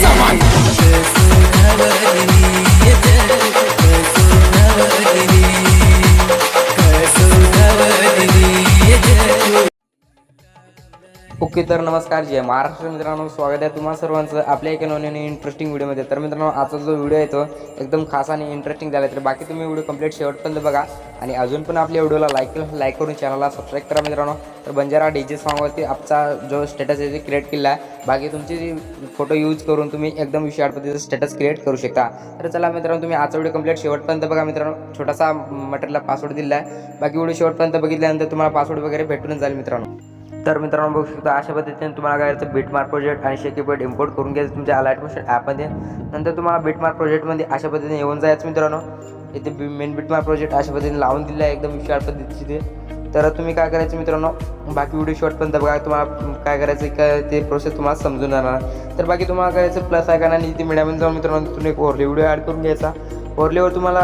zaman. Kesin haberini yeter, kesin haberini okay तर नमस्कार जय महाराष्ट्र मित्रांनो स्वागत आहे तुम्हाला सर्वांचं आपल्या एका नवीन इंटरेस्टिंग व्हिडिओमध्ये तर मित्रांनो आजचा जो व्हिडिओ आहे तो एकदम खास आणि इंटरेस्टिंग झाला तर बाकी तुम्ही व्हिडिओ कंप्लीट शेवटपर्यंत बघा. आणि अजून पण आपल्या व्हिडिओला लाईक लाईक करून चॅनलला सबस्क्राईब करा मित्रांनो. तर बंजारा डी जे सॉंगवरती आपचा जो स्टेटस आहे ते क्रिएट केला आहे बाकी तुमची फोटो यूज करून तुम्ही एकदम विषयाड पद्धतीचं स्टेटस क्रिएट करू शकता. तर चला मित्रांनो तुम्ही आजचा व्हिडिओ कंप्लीट शेवटपर्यंत बघा मित्रांनो. छोटासा मटेरियलला पासवर्ड दिला आहे. बाकी व्हिडिओ शेवटपर्यंत बघितल्यानंतर तुम्हाला पासवर्ड वगैरे भेटून जाईल मित्रांनो. तर मित्रांनो बघू शकता अशा पद्धतीने तुम्हाला काय करायचं बीटमार्क प्रोजेक्ट आणि शेकीपेट इम्पोर्ट करून घ्यायचं तुमच्या अलाइट मोशन ॲपमध्ये नंतर तुम्हाला बीटमार्क प्रोजेक्टमध्ये अशा पद्धतीने येऊन जायचं मित्रांनो. इथे मेन बीटमार्क प्रोजेक्ट अशा पद्धतीने लावून दिलं आहे एकदम विशाळ पद्धतीचे तर तुम्ही काय करायचं मित्रांनो बाकी व्हिडिओ शॉर्टपर्यंत बघा तुम्हाला काय करायचं काय ते प्रोसेस तुम्हाला समजून जाणार. तर बाकी तुम्हाला करायचं प्लस आहे का आणि इथे मीडियामध्ये जाऊन मित्रांनो तुम्ही एक ओरली व्हिडिओ ॲड करून घ्यायचा. ओरलीवर तुम्हाला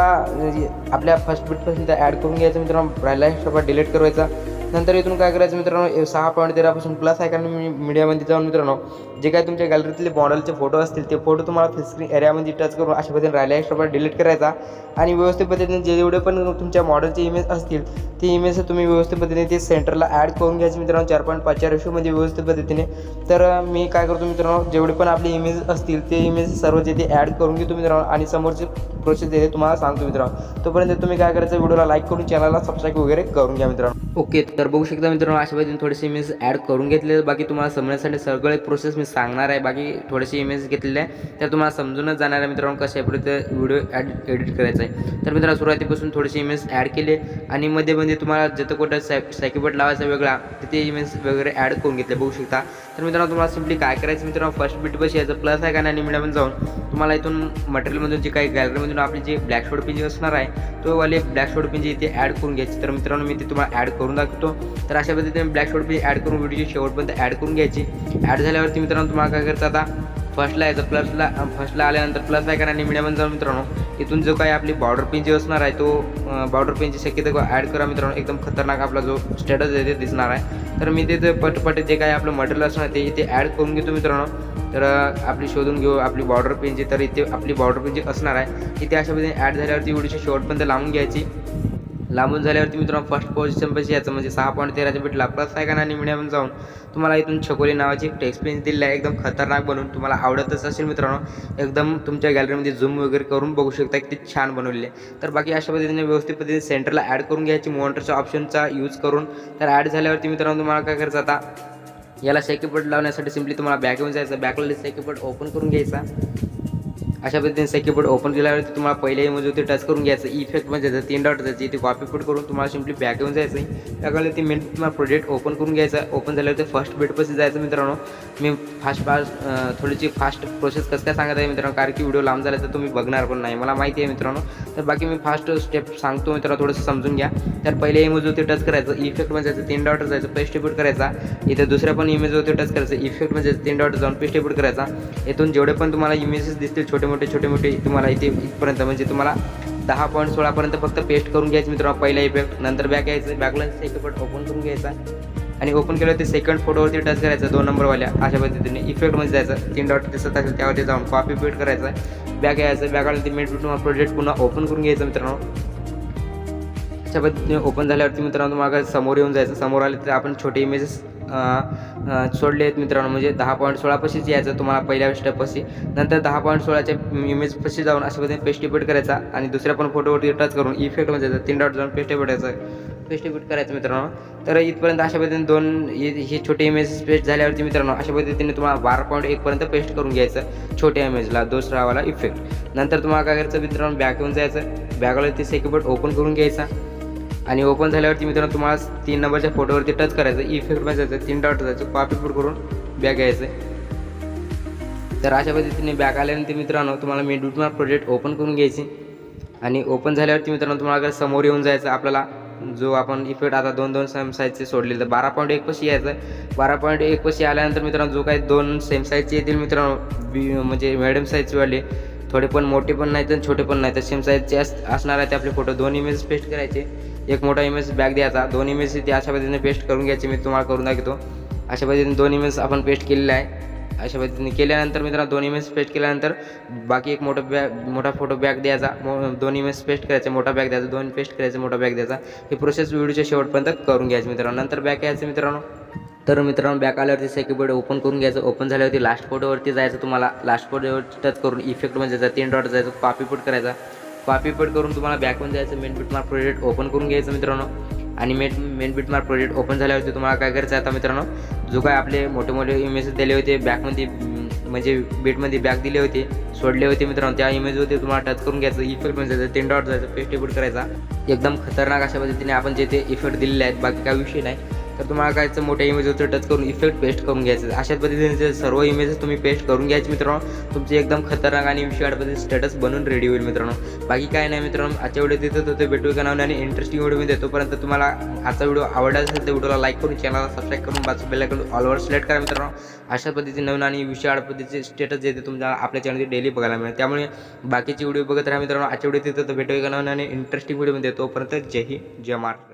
आपल्या फर्स्ट बीटपासून ॲड करून घ्यायचं मित्रांनो राहिला हिशोबा डिलीट करायचा नंतर इथून काय करायचं मित्रांनो? सहा पॉईंट तेरापासून प्लस आहे कारण मी मीडियामध्ये जाऊन मित्रांनो जे काय तुमच्या गॅलरीतले मॉडेलचे फोटो असतील ते फोटो तुम्हाला फिस्क्रीन एरियामध्ये टच करून अशा पद्धतीने राहिल्या एक्स्ट्रा डिलीट करायचा आणि व्यवस्थित पद्धतीने जे जेवढे पण तुमच्या मॉडेलचे इमेज असतील ते इमेज तुम्ही व्यवस्थित पद्धतीने ते सेंटरला ॲड करून घ्यायचे मित्रांनो. चार पॉईंट पाचच्या रेशोमध्ये व्यवस्थित पद्धतीने. तर मी काय करतो मित्रांनो जेवढे पण आपले इमेज असतील ते इमेज सर्व जे ते ॲड करून घेतो मित्रांनो आणि समोरची प्रोसेस जे तुम्हाला सांगतो मित्रांनो. तोपर्यंत तुम्ही काय करायचं व्हिडिओला लाईक करून चॅनलला सबस्क्राईब वगैरे करून घ्या मित्रांनो. ओके तर बघू शकता मित्रांनो अशा पद्धतीने थोडेसे इमेज ॲड करून घेतले बाकी तुम्हाला समजण्यासाठी सगळे प्रोसेस मी सांगणार आहे. बाकी थोडेसे इमेज घेतलेले आहे. तर तुम्हाला समजूनच जाणार आहे मित्रांनो कशा पद्धतीने व्हिडिओ ॲड एडिट करायचा आहे. तर मित्रांनो सुरुवातीपासून थोडेसे इमेज ॲड केले आणि मध्ये मध्ये तुम्हाला जिथं कुठं सॅ सॅक्युबट लावायचा वेगळा तिथे इमेज वगैरे ॲड करून घेतले. बघू शकता. तर मित्रांनो तुम्हाला सिम्पली काय करायचं मित्रांनो फर्स्ट बीट बस यायचं प्लस आहे का नाही मिडियममध्ये जाऊन तुम्हाला इथून मटेरियलमधून जे काही गॅलरीमधून आपली जी ब्लॅक शोड पिंजी असणार आहे तो वाले ब्लॅक शोड पिंजी इथे ॲड करून घ्यायची. तर मित्रांनो मी ते तुम्हाला ॲड करून दाखवतो. तर अशा पद्धतीने ब्लॅक शोड पिंजी ॲड करून व्हिडिओची शेवटपर्यंत ॲड करून घ्यायची. ॲड झाल्यावरती मित्रांनो तुम्हाला काय करता आता फर्स्टला यायचं प्लसला फर्स्टला आल्यानंतर प्लस आहे का नाही जाऊन मित्रांनो इथून जो काही आपली बॉर्डर पेन जी असणार आहे तो बॉर्डर पेनची शक्यता ॲड करा मित्रांनो. एकदम खतरनाक आपला जो स्टेटस आहे ते दिसणार आहे. तर मी तिथे पटपट जे काही आपलं मटेरियल असणार ते इथे ॲड करून घेतो मित्रांनो. तर आपली शोधून घेऊ आपली बॉर्डर पेनची तर इथे आपली बॉर्डर पेन जी असणार आहे इथे अशा पद्धतीने ॲड झाल्यावरती व्हिडिओची शेवटपर्यंत लावून घ्यायची. लांबून झाल्यावरती मित्रांनो फर्स्ट पोझिशन पैसे यायचं म्हणजे सहा पॉईंट तेराच्या भेटला प्लस आहे का नाही मिडियम जाऊन तुम्हाला इथून छकोली नावाची एक एक्सपिरियन्स दिलेला आहे. एकदम खतरनाक बनवून तुम्हाला आवडतच असेल मित्रांनो. एकदम तुमच्या गॅलरीमध्ये झूम वगैरे करून बघू शकता. किती छान बनवलेले तर बाकी अशा पद्धतीने व्यवस्थित पद्धतीने सेंटरला ॲड करून घ्यायची. मॉनिटरच्या ऑप्शनचा यूज करून तर ॲड झाल्यावरती मित्रांनो तुम्हाला काय करायचं आता? याला सेकीपट लावण्यासाठी सिम्पली तुम्हाला बॅक येऊन जायचं. बॅकला सेकीपट ओपन करून घ्यायचा. अशा पद्धतीने सेक्युपट ओपन केल्यावरती तुम्हाला पहिले इमेज होते टच करून घ्यायचं. इफेक्ट म्हणजे जायचं तीन डॉट जायची ती कॉपी पुट करून तुम्हाला सिम्पली बॅक येऊन जायचं आहे. त्याकडे ती मेन तुम्हाला प्रोजेक्ट ओपन करून घ्यायचं ओपन झाल्यावर ते फर्स्ट बेडपासून जायचं मित्रांनो. मी फास्ट फास्ट थोडीशी फास्ट प्रोसेस कसं काय सांगत आहे मित्रांनो कारण की व्हिडिओ लांब झाला तर तुम्ही बघणार पण नाही. मला माहिती आहे मित्रांनो. तर बाकी मी फास्ट स्टेप सांगतो मित्रांनो थोडंसं समजून घ्या. तर पहिले इमेज होते टच करायचं e इफेक्ट म्हणजे जायचं तीन डॉट जायचं पेस्ट पुट करायचा. इथे दुसऱ्या पण इमेज होते टच करायचं e इफेक्ट म्हणजे तीन डॉट जाऊन पेस्ट पुट करायचा. इथून जेवढे पण तुम्हाला इमेजेस दिसतील छोटे मोठे छोटे मोठे तुम्हाला इथे इथपर्यंत म्हणजे तुम्हाला दहा पॉईंट सोळापर्यंत फक्त पेस्ट करून घ्यायचं मित्रांनो पहिला इफेक्ट नंतर बॅक यायचं बॅकला सेकंड ओपन करून घ्यायचा. आणि ओपन केलं ते सेकंड फोटोवरती टच करायचं दोन नंबरवाल्या अशा पद्धतीने इफेक्टमध्ये जायचं. तीन डॉट दिसत असेल त्यावरती जाऊन कॉपी पेट करायचं. बॅक यायचं बॅकला ते मेट तुम्हाला प्रोजेक्ट पुन्हा ओपन करून घ्यायचं मित्रांनो. अशा पद्धतीने ओपन झाल्यावरती मित्रांनो तुम्हाला समोर येऊन जायचं. समोर आले तर आपण छोटे इमेजेस सोडले आहेत मित्रांनो. म्हणजे दहा पॉईंट सोळापाशीच यायचं तुम्हाला पहिल्या स्टेपपाशी नंतर दहा पॉईंट सोळाच्या इमेज पशी जाऊन अशा पद्धतीने पेस्टिपेट करायचा आणि दुसऱ्या पण फोटोवरती टच करून इफेक्टमध्ये जायचं तीन डॉट जाऊन पेस्टिपेट यायचं. पेस्टिपेट करायचं मित्रांनो. तर इथपर्यंत अशा पद्धतीने दोन हे छोटे इमेज पेस्ट झाल्यावरती मित्रांनो अशा पद्धतीने तुम्हाला बारा पॉईंट एकपर्यंत पेस्ट करून घ्यायचं. छोट्या इमेजला दुसरावाला इफेक्ट नंतर तुम्हाला काय करायचं मित्रांनो बॅक येऊन जायचं. बॅकला ते सेक्युबट ओपन करून घ्यायचा. आणि ओपन झाल्यावरती मित्रांनो तुम्हाला तीन नंबरच्या फोटोवरती टच करायचं. इफेक्टमध्ये जायचं तीन डॉट जायचं. कॉपी फूट करून बॅग यायचं. तर अशा पद्धतीने बॅग आल्यानंतर मित्रांनो तुम्हाला मी डूटमार प्रोजेक्ट ओपन करून घ्यायची. आणि ओपन झाल्यावरती मित्रांनो तुम्हाला अगर समोर येऊन जायचं आपल्याला जो आपण इफेक्ट आता दोन दोन सेम साईजचे सोडले तर बारा पॉईंट एक पशी यायचं. बारा पॉईंट एक पशी आल्यानंतर मित्रांनो जो काही दोन सेम साईजचे येतील मित्रांनो बी म्हणजे मॅडम साईजवाले थोडे पण मोठे पण नाहीत आणि छोटे पण नाहीत. सेम साईजचे अस असणार आहे ते आपले फोटो दोन इमेज पेस्ट करायचे. एक मोठा इमेज बॅग द्यायचा. दोन इमेज ते अशा पद्धतीने पेस्ट करून घ्यायचे. मी तुम्हाला करून दाखवतो. अशा पद्धतीने दोन इमेज आपण पेस्ट केलेला आहे. अशा पद्धतीने केल्यानंतर मित्रांनो दोन इमेज पेस्ट केल्यानंतर बाकी एक मोठा बॅग मोठा फोटो बॅग द्यायचा. मो दोन इमेज पेस्ट करायचे मोठा बॅग द्यायचा. दोन पेस्ट करायचा मोठा बॅग द्यायचा. ही प्रोसेस व्हिडिओच्या शेवटपर्यंत करून घ्यायची मित्रांनो. नंतर बॅग घ्यायचं मित्रांनो. तर मित्रांनो बॅक आल्यावरती सेकंड बोर्ड ओपन करून घ्यायचं. ओपन झाल्यावरती लास्ट फोटोवरती जायचं तुम्हाला. लास्ट फोटोवर टच करून इफेक्ट म्हणजे जायचं तीन डॉट जायचं कॉपी पुट करायचा. कॉपी पेड करून तुम्हाला बॅकमध्ये जायचं. मेन बिटमार्क प्रोजेक्ट ओपन करून घ्यायचं मित्रांनो. आणि मेन मेन बिटमार्क प्रोजेक्ट ओपन झाल्यावरती तुम्हाला काय करायचं आता मित्रांनो? जो काय आपले मोठे मोठे इमेजेस दिले होते बॅकमध्ये म्हणजे बीटमध्ये बॅग दिले होते सोडले होते मित्रांनो. त्या इमेजवरती तुम्हाला टच करून घ्यायचं. इफेक्ट पण जायचं. तीन डॉट जायचं. पेस्ट करायचा. एकदम खतरनाक अशा पद्धतीने आपण जे ते इफेक्ट दिलेले आहेत. बाकी काही विषय नाही. तर तुम्हाला काय मोठ्या इमेजवरती टच करून इफेक्ट पेस्ट करून घ्यायचं. अशा पद्धतीने सर्व इमेजेस तुम्ही पेस्ट करून घ्यायचे मित्रांनो तुमचे एकदम खतरनाक आणि विषयाड पद्धती स्टेटस बनून रेडी होईल मित्रांनो. बाकी काय नाही मित्रांनो आजच्या व्हिडिओ देतो तो ते भेटू का आणि इंटरेस्टिंग व्हिडिओ मी देतो. तुम्हाला आजचा व्हिडिओ आवडला असेल तर व्हिडिओला लाईक करून चॅनलला सबस्क्राईब करून बाजू बेलाकडून ऑलवर सिलेक्ट करा मित्रांनो. अशा पद्धतीचे नवीन आणि विषयाड पद्धतीचे स्टेटस जे ते तुमच्या आपल्या चॅनलची डेली बघायला मिळेल. त्यामुळे बाकीचे व्हिडिओ बघत राहा मित्रांनो. आजच्या व्हिडिओ देतो तर भेटू का आणि इंटरेस्टिंग व्हिडिओ देतो. देतोपर्यंत जय हिंद जय महाराष्ट्र.